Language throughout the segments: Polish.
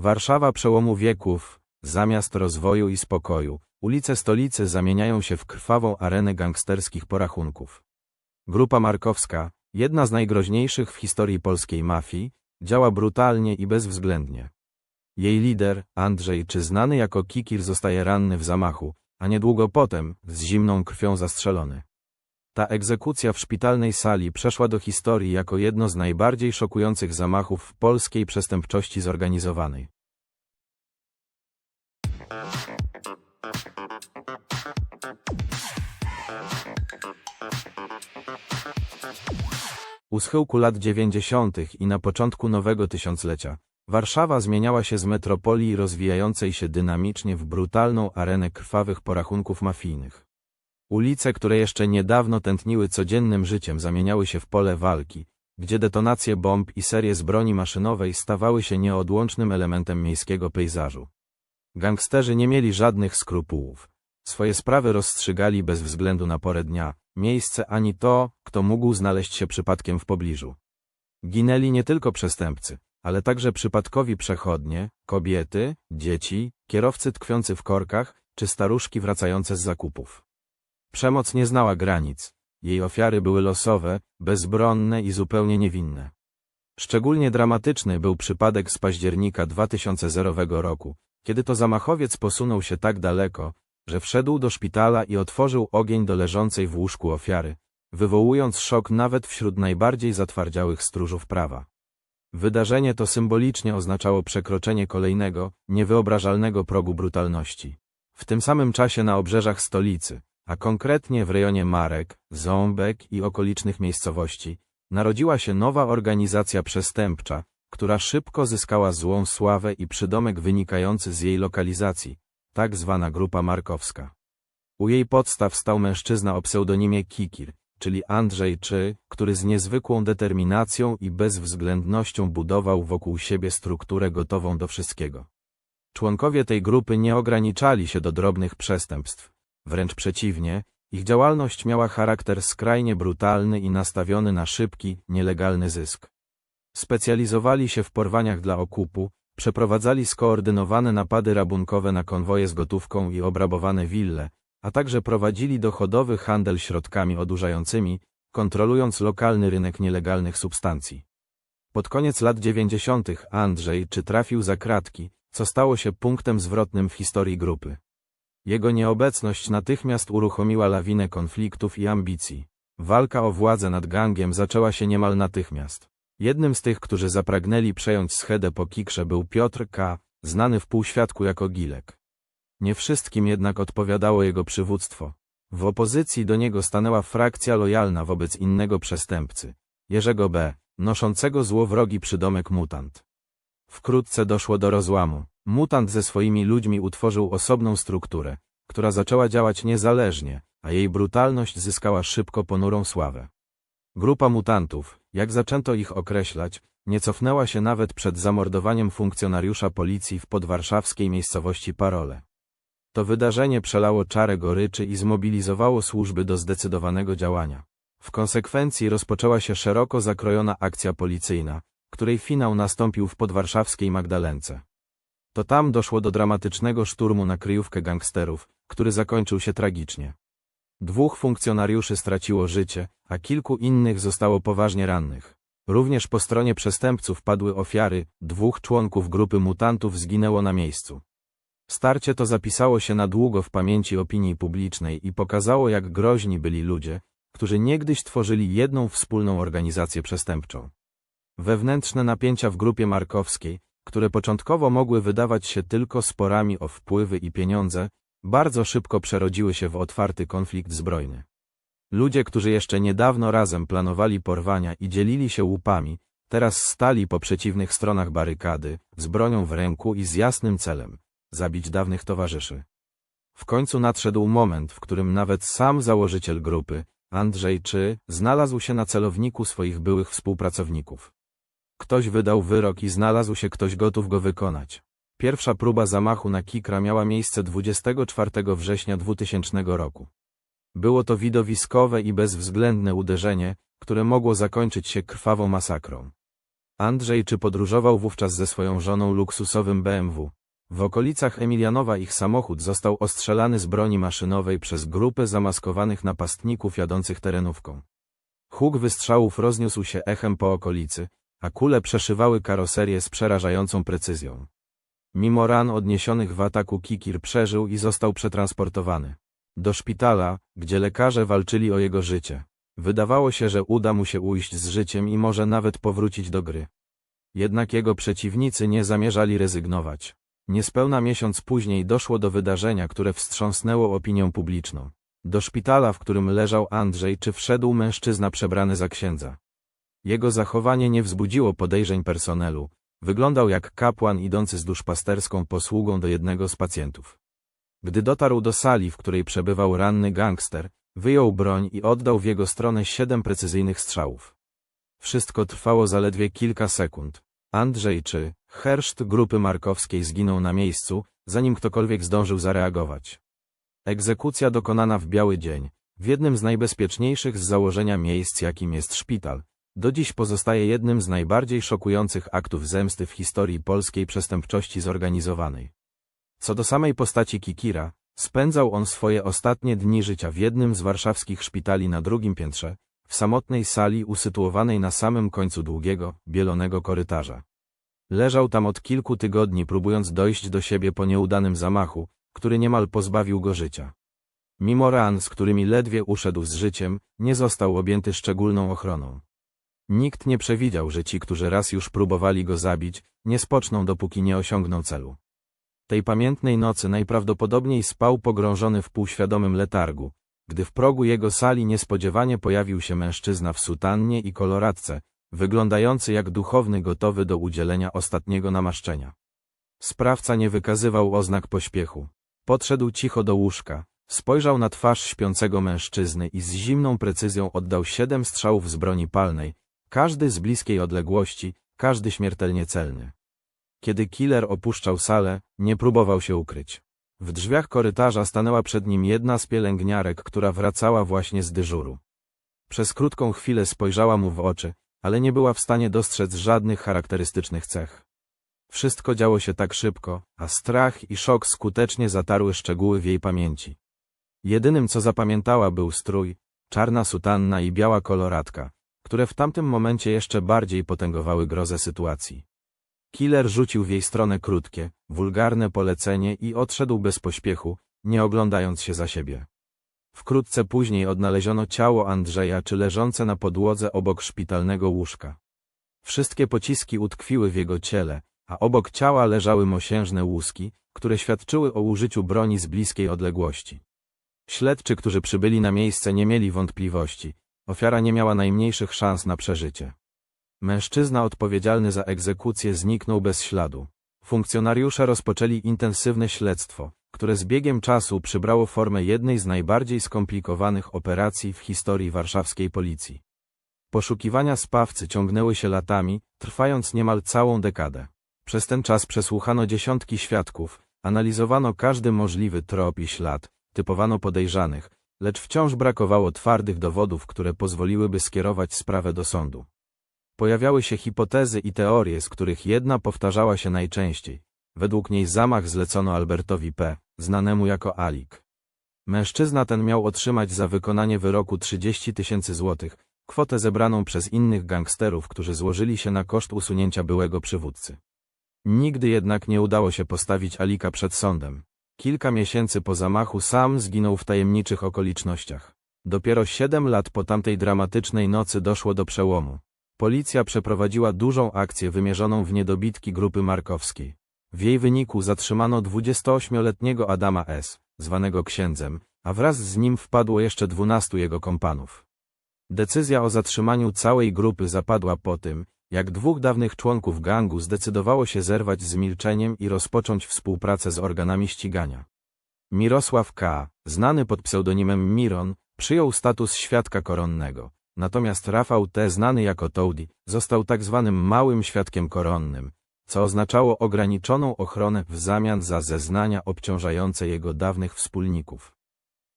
Warszawa przełomu wieków, zamiast rozwoju i spokoju, ulice stolicy zamieniają się w krwawą arenę gangsterskich porachunków. Grupa Markowska, jedna z najgroźniejszych w historii polskiej mafii, działa brutalnie i bezwzględnie. Jej lider, Andrzej, czy znany jako Kikir, zostaje ranny w zamachu, a niedługo potem, z zimną krwią zastrzelony. Ta egzekucja w szpitalnej sali przeszła do historii jako jedno z najbardziej szokujących zamachów w polskiej przestępczości zorganizowanej. U schyłku lat dziewięćdziesiątych i na początku nowego tysiąclecia, Warszawa zmieniała się z metropolii rozwijającej się dynamicznie w brutalną arenę krwawych porachunków mafijnych. Ulice, które jeszcze niedawno tętniły codziennym życiem, zamieniały się w pole walki, gdzie detonacje bomb i serie z broni maszynowej stawały się nieodłącznym elementem miejskiego pejzażu. Gangsterzy nie mieli żadnych skrupułów. Swoje sprawy rozstrzygali bez względu na porę dnia, miejsce ani to, kto mógł znaleźć się przypadkiem w pobliżu. Ginęli nie tylko przestępcy, ale także przypadkowi przechodnie, kobiety, dzieci, kierowcy tkwiący w korkach, czy staruszki wracające z zakupów. Przemoc nie znała granic. Jej ofiary były losowe, bezbronne i zupełnie niewinne. Szczególnie dramatyczny był przypadek z października 2000 roku, kiedy to zamachowiec posunął się tak daleko, że wszedł do szpitala i otworzył ogień do leżącej w łóżku ofiary, wywołując szok nawet wśród najbardziej zatwardziałych stróżów prawa. Wydarzenie to symbolicznie oznaczało przekroczenie kolejnego, niewyobrażalnego progu brutalności. W tym samym czasie na obrzeżach stolicy, a konkretnie w rejonie Marek, Ząbek i okolicznych miejscowości, narodziła się nowa organizacja przestępcza, która szybko zyskała złą sławę i przydomek wynikający z jej lokalizacji, tak zwana Grupa Markowska. U jej podstaw stał mężczyzna o pseudonimie Kikir, czyli Andrzej Czy, który z niezwykłą determinacją i bezwzględnością budował wokół siebie strukturę gotową do wszystkiego. Członkowie tej grupy nie ograniczali się do drobnych przestępstw. Wręcz przeciwnie, ich działalność miała charakter skrajnie brutalny i nastawiony na szybki, nielegalny zysk. Specjalizowali się w porwaniach dla okupu, przeprowadzali skoordynowane napady rabunkowe na konwoje z gotówką i obrabowane wille, a także prowadzili dochodowy handel środkami odurzającymi, kontrolując lokalny rynek nielegalnych substancji. Pod koniec lat 90. Andrzej czy trafił za kratki, co stało się punktem zwrotnym w historii grupy. Jego nieobecność natychmiast uruchomiła lawinę konfliktów i ambicji. Walka o władzę nad gangiem zaczęła się niemal natychmiast. Jednym z tych, którzy zapragnęli przejąć schedę po Kikrze był Piotr K., znany w półświadku jako Gilek. Nie wszystkim jednak odpowiadało jego przywództwo. W opozycji do niego stanęła frakcja lojalna wobec innego przestępcy, Jerzego B., noszącego złowrogi przydomek mutant. Wkrótce doszło do rozłamu. Mutant ze swoimi ludźmi utworzył osobną strukturę, która zaczęła działać niezależnie, a jej brutalność zyskała szybko ponurą sławę. Grupa mutantów, jak zaczęto ich określać, nie cofnęła się nawet przed zamordowaniem funkcjonariusza policji w podwarszawskiej miejscowości Parole. To wydarzenie przelało czarę goryczy i zmobilizowało służby do zdecydowanego działania. W konsekwencji rozpoczęła się szeroko zakrojona akcja policyjna, której finał nastąpił w podwarszawskiej Magdalence. To tam doszło do dramatycznego szturmu na kryjówkę gangsterów, który zakończył się tragicznie. Dwóch funkcjonariuszy straciło życie, a kilku innych zostało poważnie rannych. Również po stronie przestępców padły ofiary, dwóch członków grupy mutantów zginęło na miejscu. Starcie to zapisało się na długo w pamięci opinii publicznej i pokazało, jak groźni byli ludzie, którzy niegdyś tworzyli jedną wspólną organizację przestępczą. Wewnętrzne napięcia w grupie markowskiej, które początkowo mogły wydawać się tylko sporami o wpływy i pieniądze, bardzo szybko przerodziły się w otwarty konflikt zbrojny. Ludzie, którzy jeszcze niedawno razem planowali porwania i dzielili się łupami, teraz stali po przeciwnych stronach barykady, z bronią w ręku i z jasnym celem zabić dawnych towarzyszy. W końcu nadszedł moment, w którym nawet sam założyciel grupy, Andrzej Czy, znalazł się na celowniku swoich byłych współpracowników. Ktoś wydał wyrok i znalazł się ktoś gotów go wykonać. Pierwsza próba zamachu na Kikra miała miejsce 24 września 2000 roku. Było to widowiskowe i bezwzględne uderzenie, które mogło zakończyć się krwawą masakrą. Andrzej czy podróżował wówczas ze swoją żoną luksusowym BMW. W okolicach Emilianowa ich samochód został ostrzelany z broni maszynowej przez grupę zamaskowanych napastników jadących terenówką. Huk wystrzałów rozniósł się echem po okolicy, a kule przeszywały karoserię z przerażającą precyzją. Mimo ran odniesionych w ataku Kikir przeżył i został przetransportowany do szpitala, gdzie lekarze walczyli o jego życie. Wydawało się, że uda mu się ujść z życiem i może nawet powrócić do gry. Jednak jego przeciwnicy nie zamierzali rezygnować. Niespełna miesiąc później doszło do wydarzenia, które wstrząsnęło opinią publiczną. Do szpitala, w którym leżał Andrzej, czy wszedł mężczyzna przebrany za księdza. Jego zachowanie nie wzbudziło podejrzeń personelu. Wyglądał jak kapłan idący z duszpasterską posługą do jednego z pacjentów. Gdy dotarł do sali, w której przebywał ranny gangster, wyjął broń i oddał w jego stronę siedem precyzyjnych strzałów. Wszystko trwało zaledwie kilka sekund. Andrzej czy herszt grupy markowskiej zginął na miejscu, zanim ktokolwiek zdążył zareagować. Egzekucja dokonana w biały dzień, w jednym z najbezpieczniejszych z założenia miejsc, jakim jest szpital, do dziś pozostaje jednym z najbardziej szokujących aktów zemsty w historii polskiej przestępczości zorganizowanej. Co do samej postaci Kikira, spędzał on swoje ostatnie dni życia w jednym z warszawskich szpitali na drugim piętrze, w samotnej sali usytuowanej na samym końcu długiego, bielonego korytarza. Leżał tam od kilku tygodni, próbując dojść do siebie po nieudanym zamachu, który niemal pozbawił go życia. Mimo ran, z którymi ledwie uszedł z życiem, nie został objęty szczególną ochroną. Nikt nie przewidział, że ci, którzy raz już próbowali go zabić, nie spoczną dopóki nie osiągną celu. Tej pamiętnej nocy najprawdopodobniej spał pogrążony w półświadomym letargu, gdy w progu jego sali niespodziewanie pojawił się mężczyzna w sutannie i koloradce, wyglądający jak duchowny gotowy do udzielenia ostatniego namaszczenia. Sprawca nie wykazywał oznak pośpiechu. Podszedł cicho do łóżka, spojrzał na twarz śpiącego mężczyzny i z zimną precyzją oddał siedem strzałów z broni palnej, każdy z bliskiej odległości, każdy śmiertelnie celny. Kiedy killer opuszczał salę, nie próbował się ukryć. W drzwiach korytarza stanęła przed nim jedna z pielęgniarek, która wracała właśnie z dyżuru. Przez krótką chwilę spojrzała mu w oczy, ale nie była w stanie dostrzec żadnych charakterystycznych cech. Wszystko działo się tak szybko, a strach i szok skutecznie zatarły szczegóły w jej pamięci. Jedynym co zapamiętała był strój, czarna sutanna i biała koloratka, które w tamtym momencie jeszcze bardziej potęgowały grozę sytuacji. Killer rzucił w jej stronę krótkie, wulgarne polecenie i odszedł bez pośpiechu, nie oglądając się za siebie. Wkrótce później odnaleziono ciało Andrzeja czy leżące na podłodze obok szpitalnego łóżka. Wszystkie pociski utkwiły w jego ciele, a obok ciała leżały mosiężne łuski, które świadczyły o użyciu broni z bliskiej odległości. Śledczy, którzy przybyli na miejsce nie mieli wątpliwości, ofiara nie miała najmniejszych szans na przeżycie. Mężczyzna odpowiedzialny za egzekucję zniknął bez śladu. Funkcjonariusze rozpoczęli intensywne śledztwo, które z biegiem czasu przybrało formę jednej z najbardziej skomplikowanych operacji w historii warszawskiej policji. Poszukiwania sprawcy ciągnęły się latami, trwając niemal całą dekadę. Przez ten czas przesłuchano dziesiątki świadków, analizowano każdy możliwy trop i ślad, typowano podejrzanych, lecz wciąż brakowało twardych dowodów, które pozwoliłyby skierować sprawę do sądu. Pojawiały się hipotezy i teorie, z których jedna powtarzała się najczęściej. Według niej zamach zlecono Albertowi P., znanemu jako Alik. Mężczyzna ten miał otrzymać za wykonanie wyroku 30 tysięcy złotych, kwotę zebraną przez innych gangsterów, którzy złożyli się na koszt usunięcia byłego przywódcy. Nigdy jednak nie udało się postawić Alika przed sądem. Kilka miesięcy po zamachu sam zginął w tajemniczych okolicznościach. Dopiero siedem lat po tamtej dramatycznej nocy doszło do przełomu. Policja przeprowadziła dużą akcję wymierzoną w niedobitki grupy markowskiej. W jej wyniku zatrzymano 28-letniego Adama S., zwanego księdzem, a wraz z nim wpadło jeszcze 12 jego kompanów. Decyzja o zatrzymaniu całej grupy zapadła po tym, jak dwóch dawnych członków gangu zdecydowało się zerwać z milczeniem i rozpocząć współpracę z organami ścigania. Mirosław K., znany pod pseudonimem Miron, przyjął status świadka koronnego, natomiast Rafał T., znany jako Toady, został tak zwanym małym świadkiem koronnym, co oznaczało ograniczoną ochronę w zamian za zeznania obciążające jego dawnych wspólników.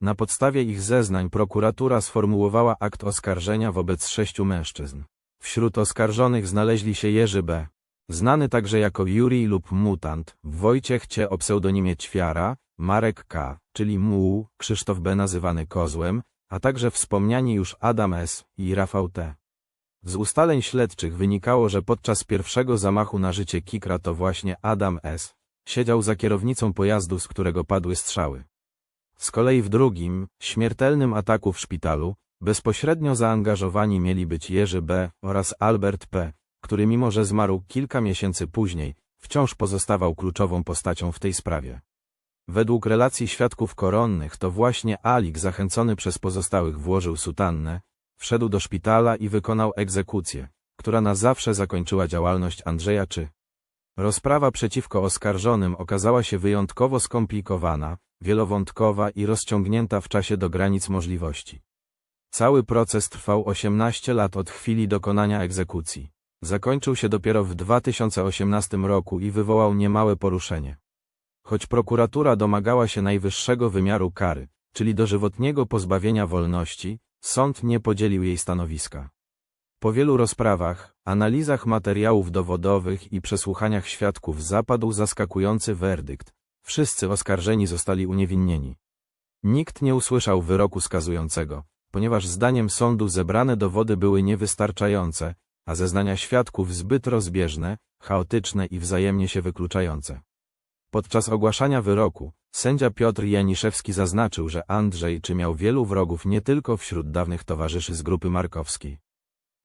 Na podstawie ich zeznań prokuratura sformułowała akt oskarżenia wobec sześciu mężczyzn. Wśród oskarżonych znaleźli się Jerzy B., znany także jako Jurij lub Mutant, Wojciech Cie o pseudonimie Ćwiara, Marek K., czyli Muł, Krzysztof B. nazywany Kozłem, a także wspomniani już Adam S. i Rafał T. Z ustaleń śledczych wynikało, że podczas pierwszego zamachu na życie Kikra to właśnie Adam S. siedział za kierownicą pojazdu, z którego padły strzały. Z kolei w drugim, śmiertelnym ataku w szpitalu, bezpośrednio zaangażowani mieli być Jerzy B. oraz Albert P., który mimo że zmarł kilka miesięcy później, wciąż pozostawał kluczową postacią w tej sprawie. Według relacji świadków koronnych to właśnie Alik zachęcony przez pozostałych włożył sutannę, wszedł do szpitala i wykonał egzekucję, która na zawsze zakończyła działalność Andrzeja czy. Rozprawa przeciwko oskarżonym okazała się wyjątkowo skomplikowana, wielowątkowa i rozciągnięta w czasie do granic możliwości. Cały proces trwał 18 lat od chwili dokonania egzekucji. Zakończył się dopiero w 2018 roku i wywołał niemałe poruszenie. Choć prokuratura domagała się najwyższego wymiaru kary, czyli dożywotniego pozbawienia wolności, sąd nie podzielił jej stanowiska. Po wielu rozprawach, analizach materiałów dowodowych i przesłuchaniach świadków zapadł zaskakujący werdykt. Wszyscy oskarżeni zostali uniewinnieni. Nikt nie usłyszał wyroku skazującego, ponieważ zdaniem sądu zebrane dowody były niewystarczające, a zeznania świadków zbyt rozbieżne, chaotyczne i wzajemnie się wykluczające. Podczas ogłaszania wyroku, sędzia Piotr Janiszewski zaznaczył, że Andrzej czy miał wielu wrogów nie tylko wśród dawnych towarzyszy z grupy markowskiej.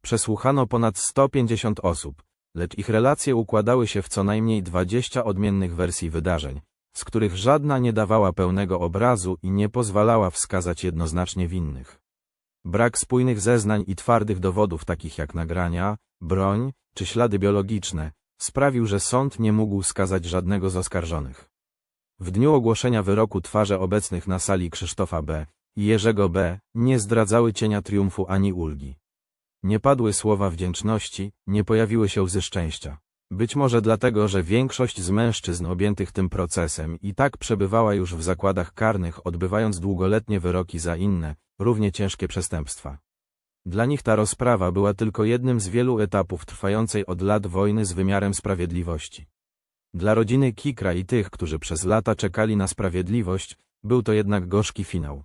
Przesłuchano ponad 150 osób, lecz ich relacje układały się w co najmniej 20 odmiennych wersji wydarzeń, z których żadna nie dawała pełnego obrazu i nie pozwalała wskazać jednoznacznie winnych. Brak spójnych zeznań i twardych dowodów takich jak nagrania, broń czy ślady biologiczne sprawił, że sąd nie mógł skazać żadnego z oskarżonych. W dniu ogłoszenia wyroku twarze obecnych na sali Krzysztofa B. i Jerzego B. nie zdradzały cienia triumfu ani ulgi. Nie padły słowa wdzięczności, nie pojawiły się łzy szczęścia. Być może dlatego, że większość z mężczyzn objętych tym procesem i tak przebywała już w zakładach karnych, odbywając długoletnie wyroki za inne, równie ciężkie przestępstwa. Dla nich ta rozprawa była tylko jednym z wielu etapów trwającej od lat wojny z wymiarem sprawiedliwości. Dla rodziny Kikra i tych, którzy przez lata czekali na sprawiedliwość, był to jednak gorzki finał.